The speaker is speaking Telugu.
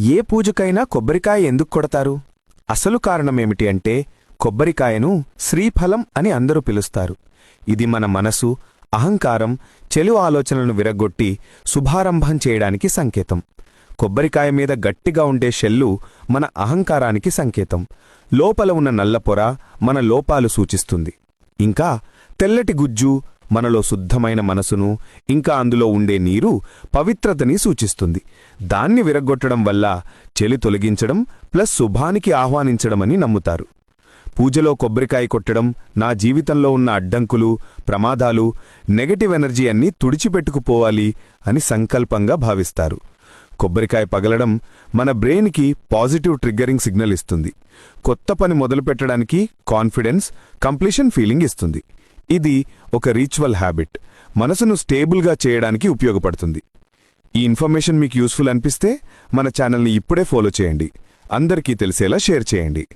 ఏ పూజకైనా కొబ్బరికాయ ఎందుకు కొడతారు? అసలు కారణమేమిటి అంటే కొబ్బరికాయను శ్రీఫలం అని అందరూ పిలుస్తారు. ఇది మన మనసు అహంకారం చెలు ఆలోచనలను విరగొట్టి శుభారంభం చేయడానికి సంకేతం. కొబ్బరికాయ మీద గట్టిగా ఉండే షెల్లు మన అహంకారానికి సంకేతం. లోపల ఉన్న నల్లపొర మన లోపాలు సూచిస్తుంది. ఇంకా తెల్లటి గుజ్జు మనలో శుద్ధమైన మనసును ఇంకా అందులో ఉండే నీరు పవిత్రతని సూచిస్తుంది. దాన్ని విరగ్గొట్టడం వల్ల చెలి తొలగించడం ప్లస్ శుభానికి ఆహ్వానించడమని నమ్ముతారు. పూజలో కొబ్బరికాయ కొట్టడం నా జీవితంలో ఉన్న అడ్డంకులు ప్రమాదాలు నెగటివ్ ఎనర్జీ అన్నీ తుడిచిపెట్టుకుపోవాలి అని సంకల్పంగా భావిస్తారు. కొబ్బరికాయ పగలడం మన బ్రెయిన్కి పాజిటివ్ ట్రిగ్గరింగ్ సిగ్నల్ ఇస్తుంది. కొత్త పని మొదలుపెట్టడానికి కాన్ఫిడెన్స్ కంప్లీషన్ ఫీలింగ్ ఇస్తుంది. ఇది ఒక రీచువల్ హ్యాబిట్ మనసును స్టేబుల్గా చేయడానికి ఉపయోగపడుతుంది. ఈ ఇన్ఫర్మేషన్ మీకు యూస్ఫుల్ అనిపిస్తే మన ఛానల్ని ఇప్పుడే ఫాలో చేయండి. అందరికీ తెలిసేలా షేర్ చేయండి.